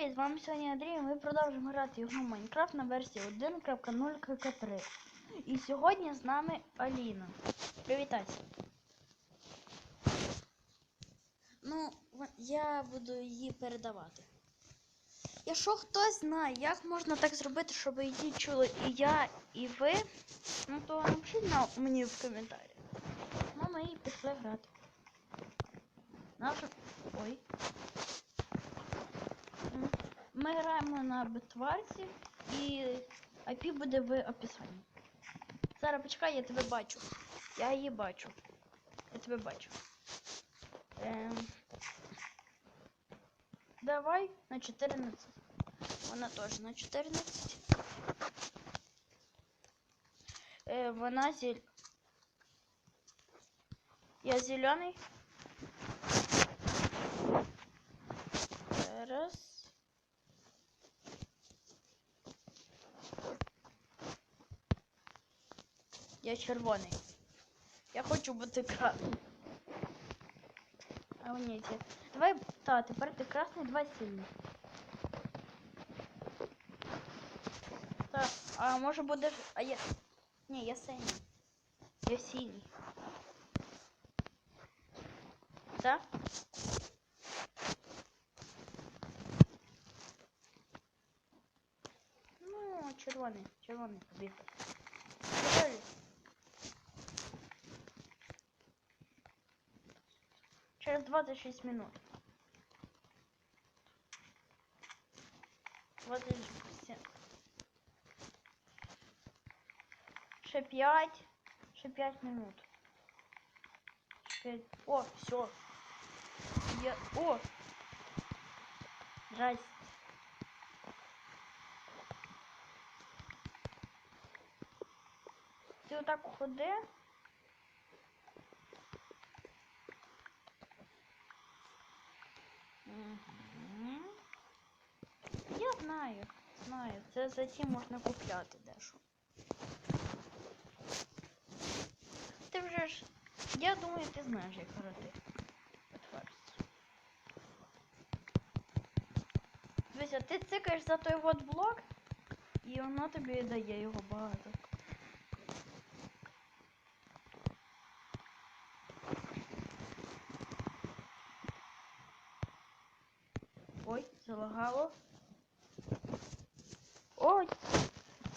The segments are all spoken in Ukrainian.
Привіт, з вами сьогодні Андрій. і Ми продовжуємо грати його Майнкрафт на версії 1.0.3. І сьогодні з нами Аліна. Привітайся. Ну, я буду її передавати. Якщо хтось знає, як можна так зробити, щоб її чули і я, і ви, ну то напишіть на мені в коментарях. Ну, ми і пішли грати. Наша... Ой. Ми граємо на битварці і IP буде в описанні. Зараз почекай, я тебе бачу. Я її бачу. Я тебе бачу. Ем... Давай на 14. Вона теж на 14. Е, вона зель... Я зелений. Раз. Я червоний. Я хочу бути красним. А ні, ті. Давай, та, тепер ти красний, два сильний. Так, а може будеш. А я. Ні, я синій. Я синій. Так? Ну, червоний, червоний побіг. Червоний. Через 26 минут. 27. Ще 5. Ще 5 минут. Ще 5. О, все. Я... О! Здрасте. Ти отак ходи. Знаю, знаю. Це за ці можна купляти дещо. Ти вже ж. Я думаю, ти знаєш, як грати. Дивися, ти цикаєш за той от блок, і воно тобі дає його багато. Ой, залагало. Ой,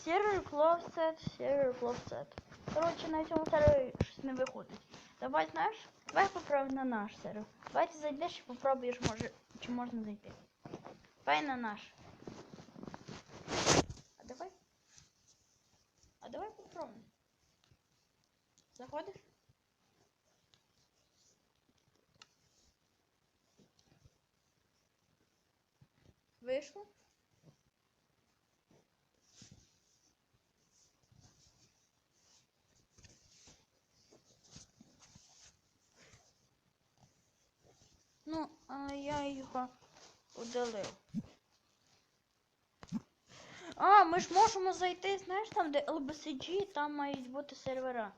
сервер кловсет, сервер кловсет. Коротше, на цьому сервері щось не виходить. Давай, знаєш, давай попробуй на наш сервер. Давай ти зайдеш і попробуєш, може, чи можна зайти. Давай на наш. А давай. А давай попробуємо. Заходиш? Вийшло? Ну, а я його удалив. А, ми ж можемо зайти, знаєш, там, де LBCG, там мають бути сервера.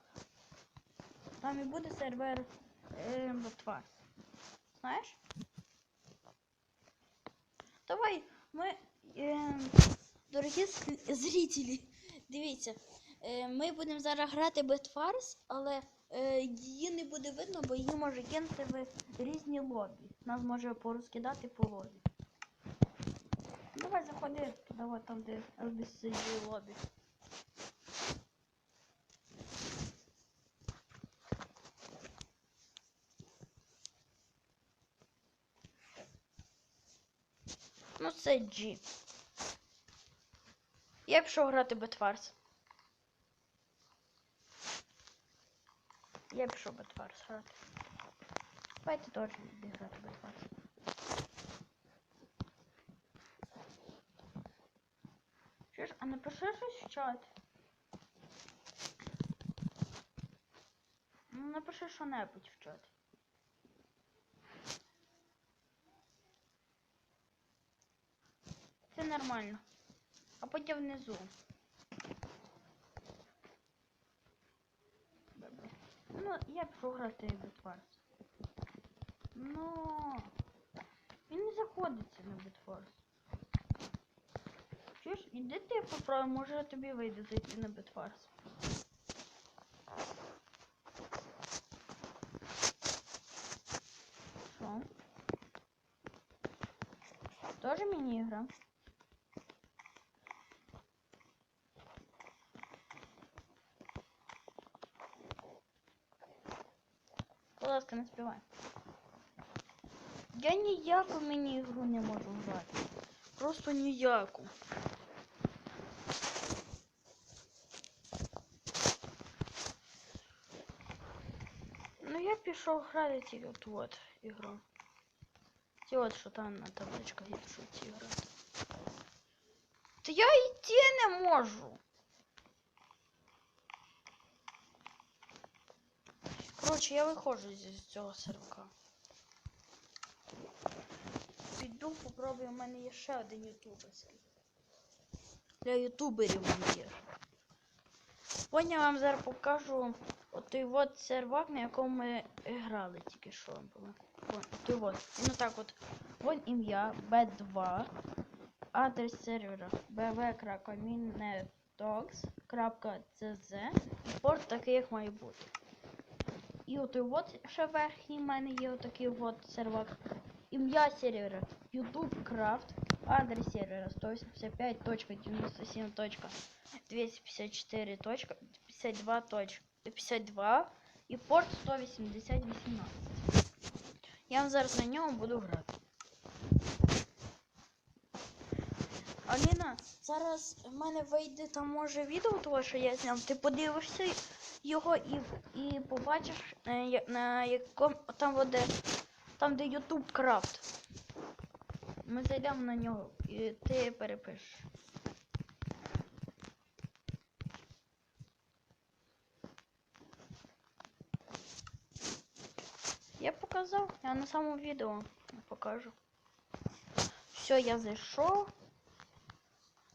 Там і буде сервер е, Ботвар. Знаєш? Давай, ми, е, дорогі зрителі, дивіться, е, ми будемо зараз грати Бетфарс, але е, її не буде видно, бо її може кинути в різні лобі. Нас може порозкидати по лобі. Давай заходи от там, де LBCG лобі. Ну це G. Я пішов грати Бетфарс. Я пішов Бетфарс грати. Давайте йди грати Бетфарс. Що ж, а напиши щось в чат. Ну, напиши що-небудь в чат. Це нормально. А потім внизу. Ну, я пішов грати Бетфарс. Ну. Він не заходиться на Бетфорс. Іди ти попробуй, може тобі вийде зайти на Бетфарс. Що? Тоже міні-ігра? Будь ласка, не співай. Я ніяку міні-ігру не можу грати. Просто ніяку. Ну я пішов грати тільки от вот ігру. Ті от що там на табличках пішов ці грати. Та я йти не можу. Коротше, я виходжу з цього сервака. Піду попробую, у мене є ще один ютуберський. Для ютуберів мене є. Потім я вам зараз покажу отой от сервак, на якому ми грали тільки що той от. Він отак от. Вон ім'я B2, адрес сервера bv.minetox.cz порт такий, як має бути. І отой от ще верхній в мене є отакий от сервак. Ім'я сервера YouTubeCraft, адрес сервера 185.97.254.52.52 і порт 18018. Я зараз на ньому буду грати. Аліна, зараз в мене вийде там може відео того, що я зняв. Ти подивишся його і, і побачиш е, на якому там от де там, де YouTube Craft. Ми зайдемо на нього і ти перепишеш. Я показав, я на самому відео покажу. Все, я зайшов.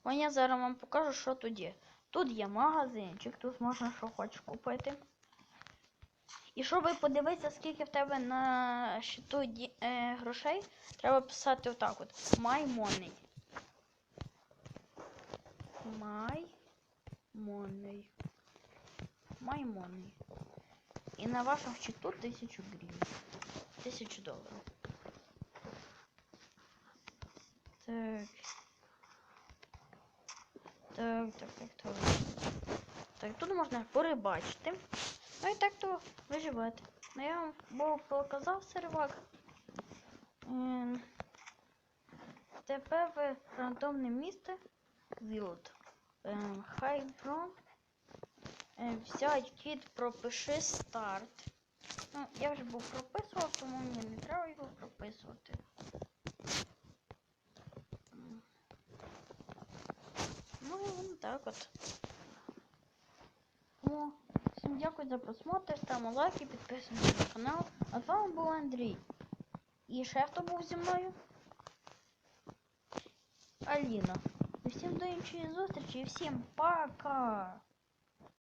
О, я зараз вам покажу, що тут є. Тут є магазинчик, тут можна що хочеш купити. І щоб подивитися, скільки в тебе на щиту е, грошей, треба писати отак от. My money. My money. My money. І на вашому счету 1000 гривень. 1000 доларів. Так. Так, так, так, так. Так, тут можна порибачити. Ну і так то виживати. Ну я вам був показав сервак. Ем, Тепер ви рандомне місце Вілд. Ем, Хайброн. Ем, Взять кіт, пропиши старт. Ну, я вже був прописував, тому мені не треба його прописувати. М. Ну і воно так от. О, всім дякую за просмотр, ставимо лайки, підписуємося на канал. А з вами був Андрій. І ще хто був зі мною? Аліна. І всім до іншої зустрічі і всім пока!